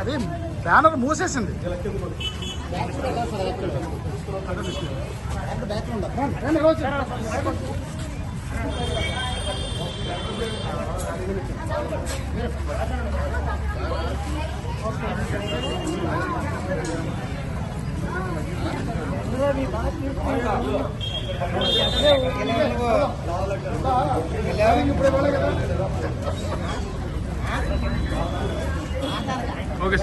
అది బ్యానర్ మూసేసింది. రండి, ఓకే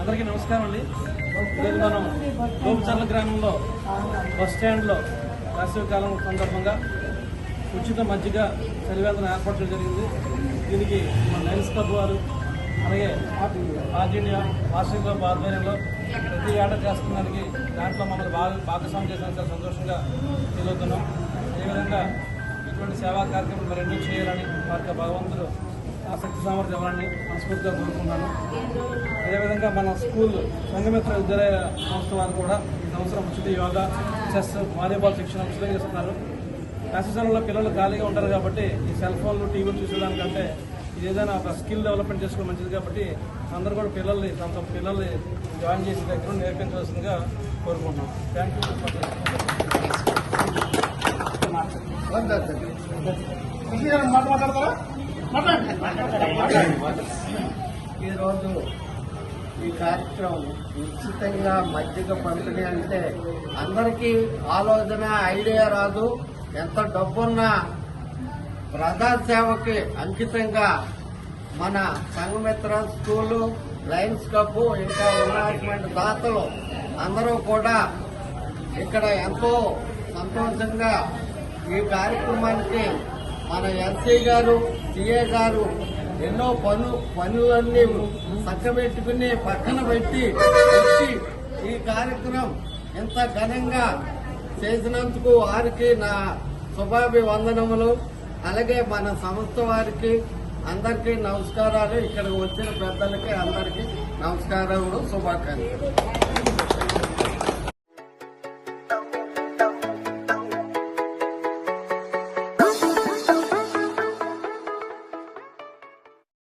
అందరికీ నమస్కారం అండి. ఈరోజు మనం గోపచర్ల గ్రామంలో బస్ స్టాండ్లో వేసవికాలం సందర్భంగా ఉచిత మజ్జిగ చలివేదన ఏర్పాట్లు జరిగింది. దీనికి మన లయన్స్ క్లబ్ వారు అలాగే ఆల్ ఇండియా వాషింగ్ క్లబ్ ఆధ్వర్యంలో ప్రతి ఏట చేస్తున్నదానికి దాంట్లో మమ్మల్ని బాగా భాగస్వామ్యం చేసిన చాలా సంతోషంగా ఫీల్ అవుతున్నాం అదేవిధంగా ఇటువంటి సేవా కార్యక్రమాలు మరెన్నో చేయాలని వారికి భగవంతుడు ఆసక్తి సామర్థ్యం ఇవ్వాలని మనస్ఫూర్తిగా కోరుకున్నాను అదేవిధంగా మన స్కూల్ సంఘమిత్ర విద్యాలయ సంస్థ వారు కూడా ఈ సంవత్సరం ఉచిత యోగా చెస్ వాలీబాల్ శిక్షణ ఉచితంగా ఇస్తున్నారు వేసవికాలంలో పిల్లలు ఖాళీగా ఉంటారు కాబట్టి ఈ సెల్ ఫోన్లు టీవీలు చూసేదానికంటే ఏదైనా ఒక స్కిల్ డెవలప్మెంట్ చేసుకోవడం మంచిది కాబట్టి అందరూ కూడా పిల్లల్ని తమ తమ పిల్లల్ని జాయిన్ చేసిన దగ్గర నేర్పించవలసిందిగా కోరుకుంటున్నాం. థ్యాంక్ యూ ఈరోజు ఈ కార్యక్రమం ఉచితంగా మజ్జిగ పంపిణీ అంటే అందరికీ ఆలోచన ఐడియా రాదు. ఎంత డబ్బున్నా ప్రజాసేవకి అంకితంగా మన సంఘమిత్ర స్కూలు లయన్స్ క్లబ్ ఇంకా ఉన్నటువంటి దాతలు అందరూ కూడా ఇక్కడ ఎంతో సంతోషంగా ఈ కార్యక్రమానికి మన ఎస్సీ గారు సిఏ గారు ఎన్నో పను పనులన్నీ చక్కబెట్టుకుని పక్కన పెట్టి వచ్చి ఈ కార్యక్రమం ఎంత ఘనంగా చేసినందుకు వారికి నా శుభాభివందనములు. అలాగే మన సంస్థ వారికి అందరికీ నమస్కారాలు. ఇక్కడ వచ్చిన పెద్దలకి అందరికీ నమస్కారములు శుభాకాంక్షలు.